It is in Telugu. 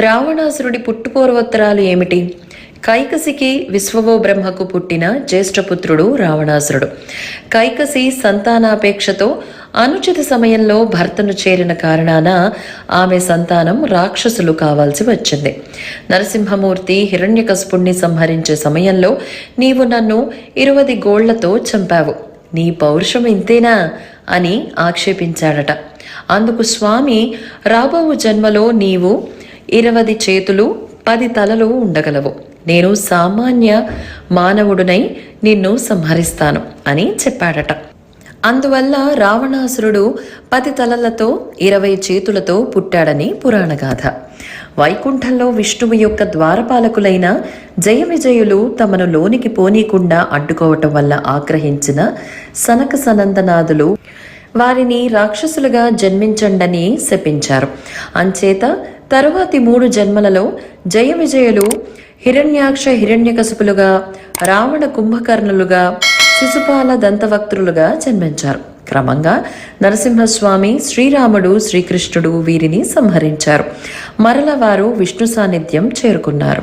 రావణాసురుడి పుట్టుపూర్వోత్తరాలు ఏమిటి? కైకసికి విశ్వవో బ్రహ్మకు పుట్టిన జ్యేష్ఠపుత్రుడు రావణాసురుడు. కైకసి సంతానాపేక్షతో అనుచిత సమయంలో భర్తను చేరిన కారణాన ఆమె సంతానం రాక్షసులు కావాల్సి వచ్చింది. నరసింహమూర్తి హిరణ్యకశపుణ్ణి సంహరించే సమయంలో నీవు నన్ను ఇరువది గోళ్ళతో చంపావు. నీ పౌరుషం ఇంతేనా? అని ఆక్షేపించాడట. అందుకు స్వామి రాబోవు జన్మలో నీవు ఇరవది చేతులు పది తలలు ఉండగలవు. నేను సామాన్య మానవుడునై నిన్ను సంహరిస్తాను అని చెప్పాడట. అందువల్ల రావణాసురుడు పది తలలతో ఇరవై చేతులతో పుట్టాడని పురాణగాథ. వైకుంఠంలో విష్ణువు యొక్క ద్వారపాలకులైన జయ విజయులు తమను లోనికి పోనీకుండా అడ్డుకోవటం వల్ల ఆగ్రహించిన సనక సనందనాథులు వారిని రాక్షసులుగా జన్మించండని శపించారు. అంచేత తరువాతి మూడు జన్మలలో జయ విజయులు హిరణ్యాక్ష హిరణ్యకశపులుగా రావణ కుంభకర్ణులుగా శిశుపాల దంతవక్తులుగా జన్మించారు. క్రమంగా నరసింహస్వామి శ్రీరాముడు శ్రీకృష్ణుడు వీరిని సంహరించారు. మరల వారు విష్ణు సాన్నిధ్యం చేరుకున్నారు.